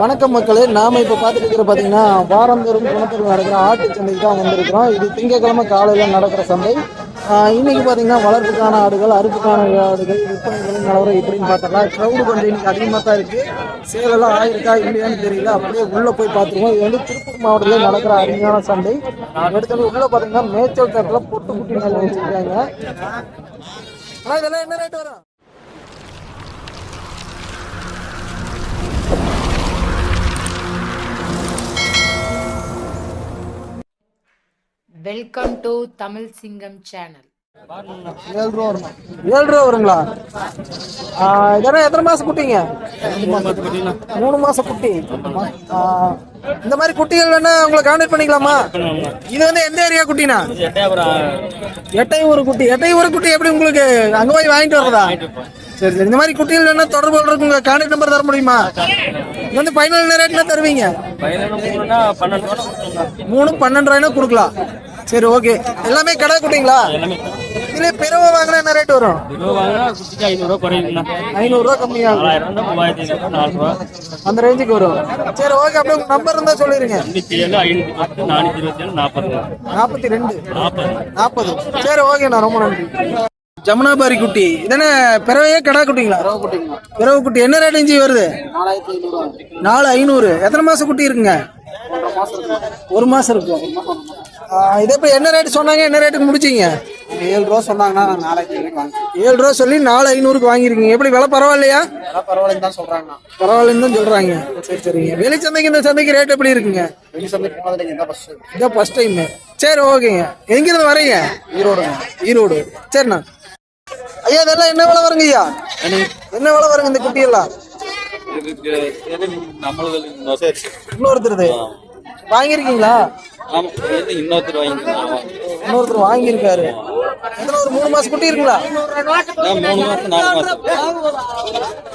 வணக்கம் மக்களே நாம இப்ப பார்த்துட்டு இருக்கிற வாரந்தோறும் குணத்தில் நடக்கிற ஆட்டு சந்தைக்கு தான் வந்திருக்கிறோம். இது திங்கக்கிழமை காலையில நடக்கிற சந்தை. இன்னைக்கு பாத்தீங்கன்னா வளர்ப்புக்கான ஆடுகள் அறுப்புக்கான ஆடுகள் விற்பனைகளும் நிலவரம் இப்படின்னு பார்த்தோம்னா க்ரௌடு கொஞ்சம் இன்னைக்கு அதிகமாக தான் இருக்கு. சேலெல்லாம் ஆயிருக்கா இல்லையான்னு தெரியல. அப்படியே உள்ள போய் பார்த்துருவோம். இது வந்து திருப்பூர் மாவட்டத்தில் நடக்கிற அருமையான சந்தை. அடுத்தது உள்ள பாத்தீங்கன்னா மேய்ச்சல் தரத்துல பொட்டு குட்டி நெல் வச்சிருக்காங்க. இதெல்லாம் என்ன ரேட் வரும்? வெல்கம் டு தமிழ் சிங்கம் சேனல் ஏழு ரூபா வருமா ஏழு ரூபா வருங்களா இதெல்லாம் எத்தனை மாசம் குட்டிங்க? மூணு மாசம் குட்டி. இந்த மாதிரி குட்டிகள் வேணா உங்களை கான்டாக்ட் பண்ணிக்கலாமா? இது வந்து எந்த ஏரியா குட்டினா? எட்டை ஒரு குட்டி. எட்டை ஒரு குட்டி எப்படி உங்களுக்கு அங்க போய் வாங்கிட்டு வர்றதா? சரி சரி. இந்த மாதிரி குட்டிகள் வேணா தொடர்பு கொள்றதுக்கு உங்க கான்டாக்ட் நம்பர் தர முடியுமா? இது வந்து ஃபைனல் ரேட்ல தருவீங்க? மூணு பன்னெண்டு ரூபாய்னா கொடுக்கலாம். சரி ஓகே எல்லாமே கடை குட்டிங்களா? இதுல பிறவை வாங்கினா என்ன ரேட் வரும்? ஐநூறு ரூபா கம்மியாகும் அந்த ரேஞ்சுக்கு வரும். சரி ஓகே அப்படியே உங்க நம்பர் இருந்தா சொல்லிருங்க. நாற்பத்தி ரெண்டு நாற்பது. சரி ஓகேண்ணா ரொம்ப நன்றி. ஜமுனாபாரி குட்டி. இதென்ன பிறவையே கடா குட்டிங்களா? பிறவை குட்டி. என்ன ரேட் இஞ்சி வருது? நாலு ஐநூறு. எத்தனை மாசம் குட்டி இருக்குங்க? ஒரு மாசம் இருக்கும் இதே இப்போ என்ன ரேட் சொன்னாங்க? என்ன ரேட்டுக்கு முடிச்சீங்க? ஏழு ரூபா சொன்னாங்கன்னா நான் வாங்கி ஏழு ரூபா சொல்லி நாலு ஐநூறுக்கு வாங்கிருக்கீங்க. எப்படி விலை பரவாயில்லையா? பரவாயில்லன்னு தான் சொல்றாங்கண்ணா பரவாயில்லன்னு தான் சொல்றாங்க. சரி சரிங்க. வெளிச்சந்தைக்கு இந்த சந்தைக்கு ரேட் எப்படி இருக்குங்க? வெளி சந்தை போனதுல இந்த பஸ் இதான் ஃபர்ஸ்ட் டைம் சரி ஓகேங்க. எங்கிருந்து வரீங்க ஈரோடுங்க ஈரோடு. சரிண்ணா. ஐயா இதெல்லாம் என்ன விலை வருங்க ஐயா? என்ன விலை வருங்க இந்த குட்டியெல்லாம்? இன்னொருத்தருது. வாங்கியிருக்கீங்களா? இன்னொருத்தர் வாங்கிக்கலாம் இன்னொருத்தர் வாங்கியிருக்காரு. எத்தனை ஒரு மூணு மாசம் குட்டி இருக்குங்களா மூணு மாசம் நாலு மாசம்.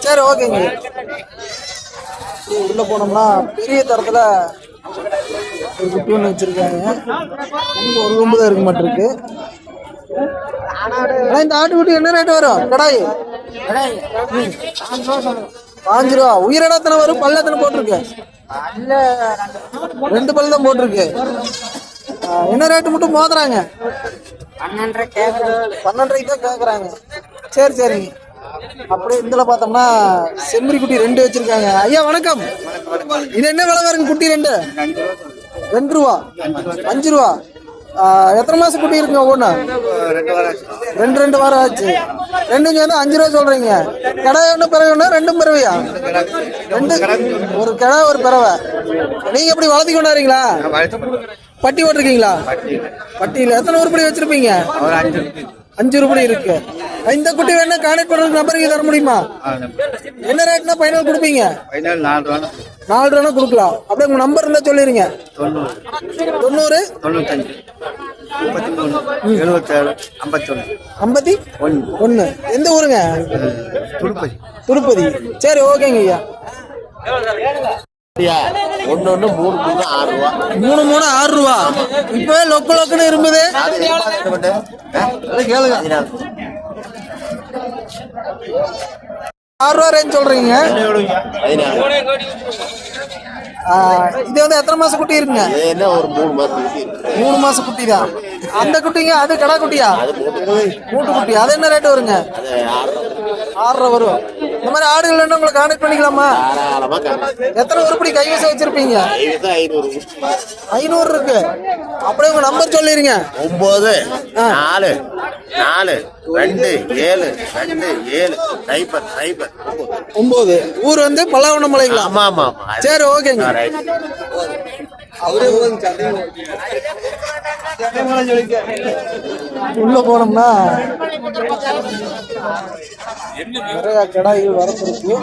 சரி ஓகேங்க. உள்ள போனோம்னா பெரிய தரத்துல ஒரு குட்டி ஒன்று வச்சிருக்காங்க. இங்க ஒரு கொம்பு தான் இருக்க மாட்டிருக்கு. ஆனா இந்த ஆட்டுக்குட்டி என்ன ரேட் வரும்? கடாய். பாஞ்சு ரூபா உயிரிட எத்தனை வரும் பல்ல எத்தனை போட்டிருக்கு ரெண்டு பல் தான் போட்டிருக்கு. என்ன ரேட்டு மட்டும் மோதுறாங்க? பன்னெண்டரைக்கு தான் கேட்குறாங்க சரி சரிங்க அப்படியே இதில் பார்த்தோம்னா செம்மறி குட்டி ரெண்டு வச்சிருக்காங்க. ஐயா வணக்கம். இது என்ன விலை வருங்க குட்டி ரெண்டு? ரெண்டு ரூபா. அஞ்சு ரூபா. எத்தனை மாசம் குட்டி இருக்குங்க ஒவ்வொன்று ரெண்டு ரெண்டு வாரம் ஆச்சு. ரெண்டும் சேர்ந்து அஞ்சு ரூபா சொல்றீங்க. கடை ஒன்று பிறவை ஒன்று ரெண்டும் பிறவையா? ரெண்டு. ஒரு கடை ஒரு பிறவை. நீங்க எப்படி வளர்த்தி கொண்டாடுறீங்களா? பட்டி ஓட்டிருக்கீங்களா பட்டியில். எத்தனை உருப்படி வச்சிருப்பீங்க? அஞ்சு ரூபாய் இருக்கு. இந்த குட்டி வேணா கான்டாக்ட் பண்றதுக்கு நம்பருக்கு தர முடியுமா? என்ன ரேட்னா ஃபைனல் கொடுப்பீங்க? நாலு ரூபா கொடுக்கலாம். அப்படியே உங்க நம்பர் இருந்தா சொல்லிருங்க. தொண்ணூறு? தொண்ணூறு தொண்ணூத்தஞ்சு ஐம்பத்தி ஒன்று. ஒன்று எந்த ஊருங்க? துடுப்பதி திருப்பதி. சரி ஓகேங்க ஐயா. ஒன்னு மூணு மூணு ஆறு ரூபா. மூணு மூணு ஆறு ரூபா. இப்பவே லொக்கு லொக்குன்னு இருந்தது. கேளுங்க. ஆறு ரூபா ரேஞ்ச் சொல்றீங்க ஆ, இது வந்து எத்தனை மாசம் குட்டி இருக்குங்க? என்ன ஒரு மூணு இருக்கு. மூணு மாசம் குட்டி தான் அந்த குட்டிங்க அது கடா குட்டியா? மூட்டு குட்டி. அது என்ன ரேட் வருங்க? அது ஆறு ஆறு ரூபா வரும். இந்த மாதிரி ஆடுகள் வேணா உங்களை கான்டாக்ட் பண்ணிக்கலாமா? எத்தனை உருப்படி கைவசம் வச்சிருப்பீங்க? ஐநூறு இருக்கு. அப்படியே உங்க நம்பர் சொல்லிருங்க. ஒன்பது நாலு நாலு ரெண்டு ஏழு ரெண்டு ஏழு சைபர் சைபர் ஒன்பது. ஊர் வந்து பல்லாவண்ணமலைங்களா ஆமா ஆமா ஆமா. சரி ஓகேங்க. உள்ள போனோம்னா நிறைய கடாய்கள் வரப்பிருக்கு.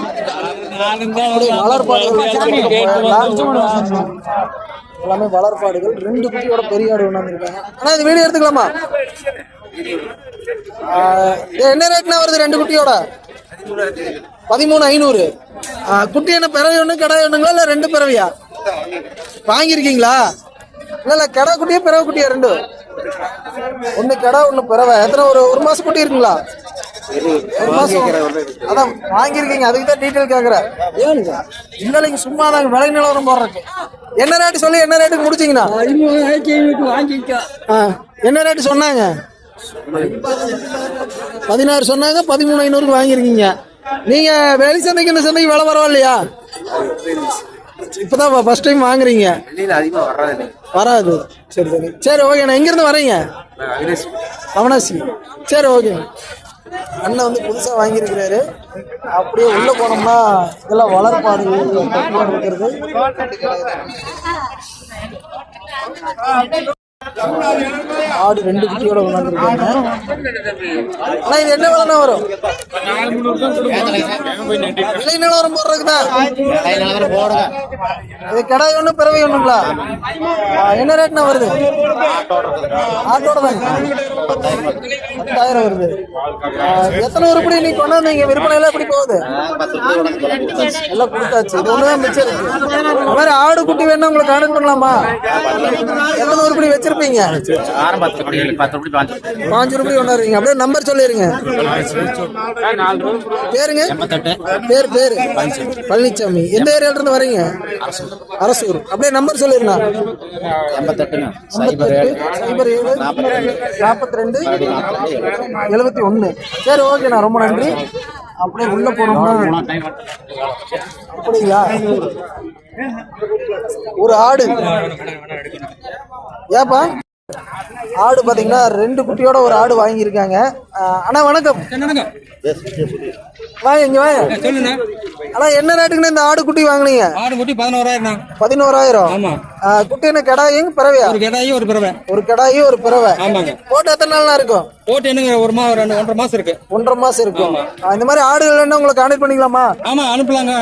எல்லாமே வளர்ப்பாடுகள் ரெண்டு குட்டியோட பெரிய ஆடு கொண்டாந்துருக்காங்க ஆனா இது வீடியோ எடுத்துக்கலாமா? என்ன ரேட்னா வருது ரெண்டு குட்டியோட? பதிமூணு ஐநூறு. குட்டி என்ன பிறவை ஒன்று கடாய் ஒண்ணுங்களா இல்லை ரெண்டு பிறவையா? வாங்கியிருக்கீங்களா? இல்ல இல்ல கடை குட்டியா பிறவை குட்டியா ரெண்டு? ஒண்ணு கடை ஒண்ணு பிறவை. எத்தனை ஒரு ஒரு மாசம் குட்டி இருக்குங்களா ஒரு மாசம். அதான் வாங்கியிருக்கீங்க. அதுக்கு தான் டீட்டெயில் கேட்குறேன் ஏனுங்க? இல்லை இல்லைங்க சும்மா தாங்க விலை நிலவரம் போடுறதுக்கு. என்ன ரேட்டு சொல்லி என்ன ரேட்டுக்கு முடிச்சிங்கண்ணா ஆ என்ன ரேட்டு சொன்னாங்க? பதினாறு சொன்னாங்க பதிமூணு ஐநூறுக்கு வாங்கியிருக்கீங்க. நீங்க வெளி சந்தைக்கு இந்த சந்தைக்கு விலை பரவாயில்லையா? இப்பதான் ஃபர்ஸ்ட் டைம் வாங்குறீங்க. வெளியில் அதிகமாக வர்றது வராது. சரி சரி. சரி ஓகேண்ணா எங்கேருந்து வரீங்க அவனாசி. சரி ஓகே அண்ணன் வந்து புதுசாக வாங்கியிருக்கிறாரு. அப்படியே உள்ளே போனோம்னா இதெல்லாம் வளர்ப்பாடு இருக்கிறது ஆடு ரெண்டு குட்டியோட கொண்டாந்துருக்காங்க அண்ணா இது என்ன விலைண்ணா வரும்? விலை நிலவரம் போடுறதுக்குண்ணா? இது கிடாய் ஒண்ணும் பிறவை ஒண்ணுங்களா? என்ன ரேட்னா வருது? ஆட்டோட தாங்க பத்தாயிரம் வருது. எத்தனை உருப்படி நீ கொண்டாந்தீங்க? விற்பனை எல்லாம் எப்படி போகுது? எல்லாம் கொடுத்தாச்சு. இது ஒண்ணுதான் மிச்சம் இருக்கு. இந்த மாதிரி ஆடு குட்டி வேணா உங்களுக்கு கான்டாக்ட் பண்ணலாமா? எத்தனை உருப்படி வச்சிருப்பீங்க பாஞ்சு ரூபாய் கொண்டாடுறீங்க. அப்படியே நம்பர் சொல்லிருங்க. பேருங்க? பேர் பேரு. பழனிசாமி எந்த ஏரியால இருந்து வரீங்க? அரசூர். அப்படியே நம்பர் சொல்லிருந்தா சைபர் ஏழு நாற்பத்தி ரெண்டு எழுபத்தி ஒன்று. சரி ஓகேண்ணா ரொம்ப நன்றி. அப்படியே உள்ள போனோம்னா அப்படிங்களா ஒரு ஆடு. ஏப்பா? ஆடு பாத்தீங்கன்னா ரெண்டு குட்டியோட ஒரு ஆடு வாங்கியிருக்காங்க. அண்ணா வணக்கம். வாங்க இங்க வாங்க. அண்ணா என்ன ரேட்டுக்குன்னு இந்த ஆடு குட்டி வாங்குனீங்க? ஆடு குட்டி பதினோராயிரம் பதினோராயிரம். ஆமா. ஆஹ் குட்டி என்ன கிடாயும் பிறவையா? ஒரு கிடாயி ஒரு பிறவை. ஒரு கிடாயும் ஒரு பிறவை. ஆமாங்க. போட்டு எத்தனை நாள்னா இருக்கும்? போட்டு என்னங்க ஒரு மா ரெண்டு ஒன்றரை மாசம் இருக்கு. ஒன்றரை மாசம் இருக்கும். இந்த மாதிரி ஆடுகள் என்ன உங்களை கான்டாக்ட் பண்ணிக்கலாமா? ஆமா அனுப்பலாங்க.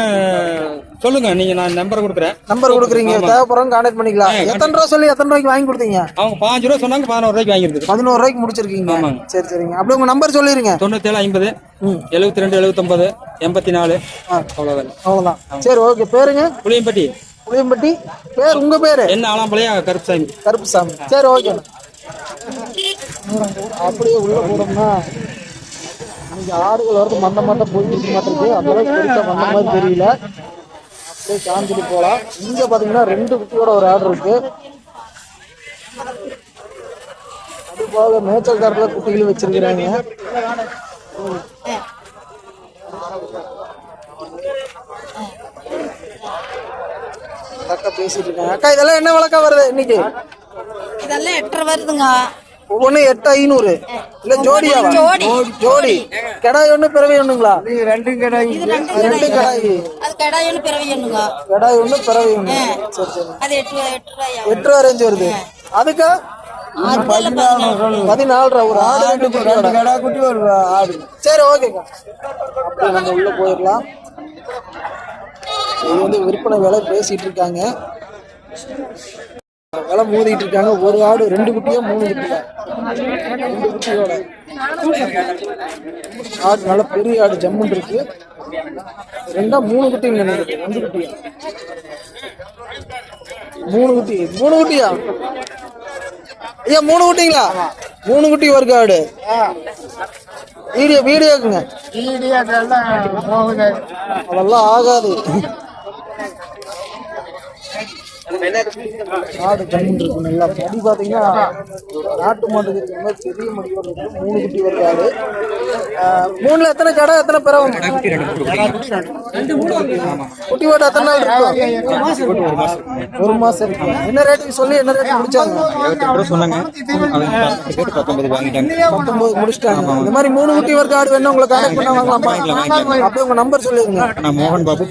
சொல்லுங்க நீங்க நான் நம்பர் கொடுக்குறேன். நம்பர் கொடுக்குறீங்க. தேவைப்படுறவங்க கான்டாக்ட் பண்ணிக்கலாம். எத்தனை ரூபா சொல்லி எத்தனை ரூபாய்க்கு வாங்கி கொடுத்தீங்க? அவங்க பாஞ்சு ரூபா சொன்னாங்க பதினோரு ரூபாய்க்கு வாங்கியிருக்குது பதினோரு ரூபாய்க்கு முடிச்சிருக்கீங்க. சரி சரிங்க. அப்படியே உங்க நம்பர் சொல்லிருங்க. தொண்ணூத்தேழு ஐம்பது எழுபத்தி ரெண்டு எழுபத்தொன்பது எண்பத்தி நாலு. அவ்வளோதான் அவ்வளவுதான். சரி ஓகே பேருங்க. புளியம்பட்டி. புளியம்பட்டி. பேர் உங்க பேரு? என்ன ஆலாம்பாளையா கருப்புசாமி. கருப்புசாமி. சரி ஓகே. அப்படியே உள்ள போனோம்னா இங்க ஆடுகள் வரது மந்த மந்த போயிட்டு மாட்டிருக்கு அந்த அளவுக்கு பெருசா வந்த மாதிரி தெரியல. அப்படியே காமிச்சிட்டு போலாம் இங்க பாத்தீங்கன்னா ரெண்டு குட்டியோட ஒரு ஆடு இருக்கு. அது போக மேய்ச்சல் காரத்துல குட்டிகள் வச்சிருக்கிறாங்க. பேசிட்டு இருக்காங்க அக்கா இதெல்லாம் என்ன விளக்கா வருது இன்னைக்கு? இதெல்லாம் எட்டரை வருதுங்க. ஒவ்வொன்னு எட்டு ஐநூறு. இல்ல ஜோடியாவா ஜோடி. ஜோடி கடாய் ஒண்ணு பிறவை ஒண்ணுங்களா? ரெண்டு கடாய். ரெண்டு கடாய். அது கடாயின்னு பிறவையணுங்க கடாய் ஒண்ணு பிறவை ஒண்ணு. சரி சரி. அது எட்டு ரூபா எட்டு ரேஞ்ச் வருது. அதுக்கா? பதினாலு ரூபா ஒரு ஆடு ரெண்டு குட்டி ஒரு ஆடு. சரி ஓகேக்கா. அப்படியே நம்ம உள்ள போயிடலாம். இது வந்து விற்பனை விலை பேசிட்டு இருக்காங்க. விலை மோதிட்டு இருக்காங்க. ஒரு ஆடு ரெண்டு குட்டியா மூணு குட்டியா? ரெண்டு குட்டியோட. ஆடு நல்ல பெரிய ஆடு ஜம்முன் இருக்கு. ரெண்டா மூணு குட்டி நினைக்கிறேன் ரெண்டு குட்டியா? மூணு குட்டி. மூணு குட்டியா? ஐயா மூணு குட்டிங்களா? மூணு குட்டி ஒரு ஆடு. வீடியோ வீடியோக்குங்க அதெல்லாம் ஆகாது. ஆடு ஜம்முன் இருக்கு நல்லா மடி பாத்தீங்கன்னா நாட்டு இருக்கிற மாதிரி பெரிய மடியோட இருக்கு மூணு குட்டி வருது ஆடு மூணுல எத்தனை கடை எத்தனை பிறவம் குட்டி ஓட்ட எத்தனை நாள் இருக்கும் ஒரு மாசம் இருக்கு. என்ன ரேட்டுக்கு சொல்லி என்ன ரேட்டுக்கு முடிச்சாங்க? சொன்னாங்க பத்தொன்பது முடிச்சிட்டாங்க. இந்த மாதிரி மூணு குட்டி வரைக்கும் ஆடு வேணும் உங்களை கான்டாக்ட் பண்ண வாங்கலாமா? அப்படியே உங்க நம்பர் சொல்லிருங்க மோகன் Babu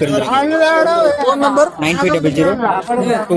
phone number nine five double zero two